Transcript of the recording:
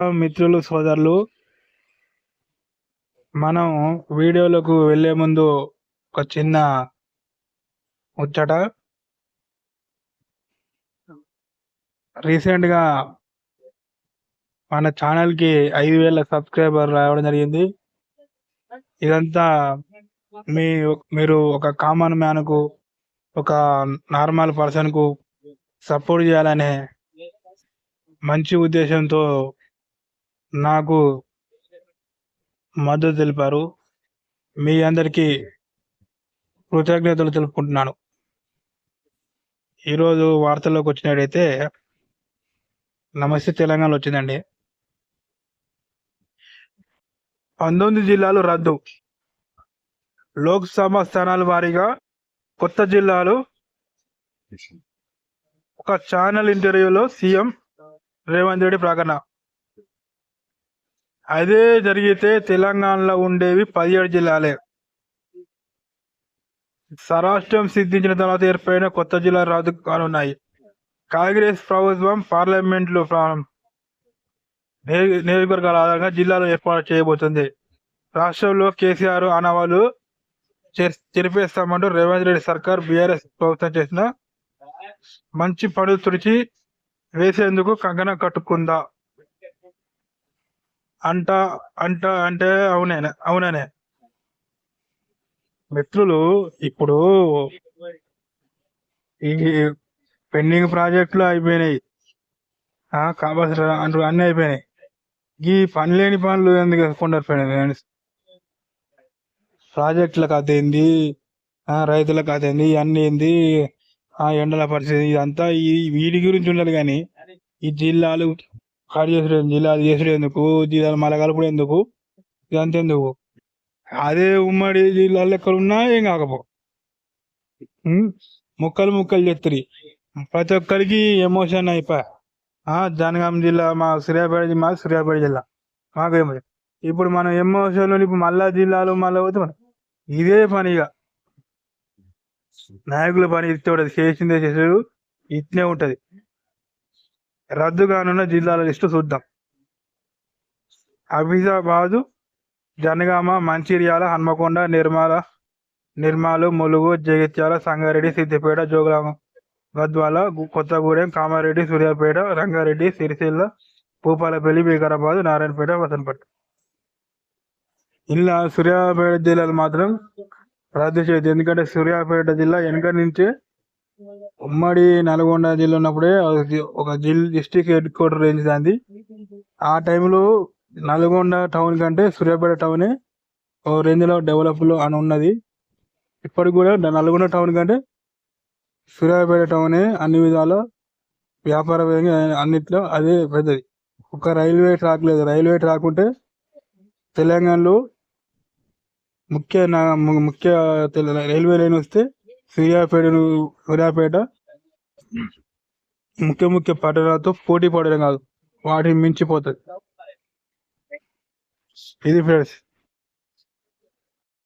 మిత్రులు సోదరులు మనం వీడియోలకు వెళ్ళే ముందు ఒక చిన్న ముచ్చట. రీసెంట్గా మన ఛానల్కి ఐదు వేల సబ్స్క్రైబర్ రావడం జరిగింది. ఇదంతా మీ మీరు ఒక కామన్ మ్యాన్కు ఒక నార్మల్ పర్సన్కు సపోర్ట్ చేయాలనే మంచి ఉద్దేశంతో నాకు మద్దతు తెలిపారు. మీ అందరికీ కృతజ్ఞతలు తెలుపుకుంటున్నాను. ఈరోజు వార్తల్లోకి వచ్చినట్టయితే నమస్తే తెలంగాణ వచ్చిందండి. పంతొమ్మిది జిల్లాలు రద్దు. లోక్సభ స్థానాల వారీగా కొత్త జిల్లాలు ఒక ఛానల్ ఇంటర్వ్యూలో సీఎం రేవంత్ రెడ్డి ప్రకటన. అదే జరిగితే తెలంగాణలో ఉండేవి పదిహేడు జిల్లాలే. స్వరాష్ట్రం సిద్ధించిన తర్వాత ఏర్పడిన కొత్త జిల్లా రద్దు కానున్నాయి. కాంగ్రెస్ ప్రభుత్వం పార్లమెంట్లో నియోజకవర్గాల ఆధారంగా జిల్లాలు ఏర్పాటు చేయబోతుంది. రాష్ట్రంలో కేసీఆర్ ఆనవాలు చెరిపేస్తామంటూ రేవంత్ రెడ్డి సర్కార్ బీఆర్ఎస్ ప్రభుత్వం చేసిన మంచి పనులు తుడిచి వేసేందుకు కంకణం కట్టుకుందా? అంట అంట అంటే అవునే అవుననే. మిత్రులు ఇప్పుడు ఈ పెండింగ్ ప్రాజెక్టులు అయిపోయినాయి. కావాల్సిన అంటూ అన్ని అయిపోయినాయి. ఈ పని లేని పనులు ఎందుకు కొండరు ప్రాజెక్టుల కథ ఏంది? రైతుల కథ ఏంది? అన్ని ఏంది? ఆ ఎండల పరిస్థితి ఇదంతా ఈ వీటి గురించి ఉండాలి కానీ ఈ జిల్లాలు కట్ చేసుడు జిల్లాలు చేసుడు ఎందుకు? జిల్లాలు మళ్ళీ కలుపుడు ఎందుకు? ఇదంతా ఎందుకు? అదే ఉమ్మడి జిల్లాలు ఎక్కడ ఉన్నా ఏం కాకపో. ముక్కలు ముక్కలు చెప్తారు ప్రతి ఒక్కరికి ఎమోషన్ అయిపోయా జనగాం జిల్లా మా సూర్యాపేట మా సూర్యాపేట జిల్లా. మాకు ఏమో ఇప్పుడు మనం ఎమోషన్ ఇప్పుడు మళ్ళా జిల్లాలో మళ్ళీ పోతే మనం ఇదే పనిగా నాయకుల పని ఇస్తే చేసిందే చేసాడు ఇట్నే ఉంటది. రద్దు కానున్న జిల్లాల లిస్టు చూద్దాం. అభిజాబాదు జనగామ మంచిర్యాల హన్మకొండ నిర్మల నిర్మాలు ములుగు జగిత్యాల సంగారెడ్డి సిద్దిపేట జోగులామ గద్వాల కొత్తగూడెం కామారెడ్డి సూర్యాపేట రంగారెడ్డి సిరిసిల్ల భూపాలపల్లి వికారాబాద్ నారాయణపేట వసనపేట ఇలా సూర్యాపేట జిల్లాలు మాత్రం రద్దు చేయదు ఎందుకంటే సూర్యాపేట జిల్లా వెనక నుంచే ఉమ్మడి నల్గొండ జిల్లా ఉన్నప్పుడే ఒక జిల్ డిస్టిక్ హెడ్ క్వార్టర్ రేంజ్ దాంది. ఆ టైంలో నల్గొండ టౌన్ కంటే సూర్యాపేట టౌనే ఓ రేంజ్లో డెవలప్లో అని ఉన్నది. ఇప్పటికి కూడా నల్గొండ టౌన్ కంటే సూర్యాపేట టౌనే అన్ని విధాల వ్యాపార అన్నిట్లో అదే పెద్దది. ఒక రైల్వే ట్రాక్ లేదు. రైల్వే ట్రాక్ ఉంటే తెలంగాణలో ముఖ్య ముఖ్య రైల్వే లైన్ వస్తే సూర్యాపేట సూర్యాపేట ముఖ్య ముఖ్య పట్టణాలతో పోటీ పడడం కాదు వాటిని మించిపోతుంది ఇది ఫ్రెండ్స్.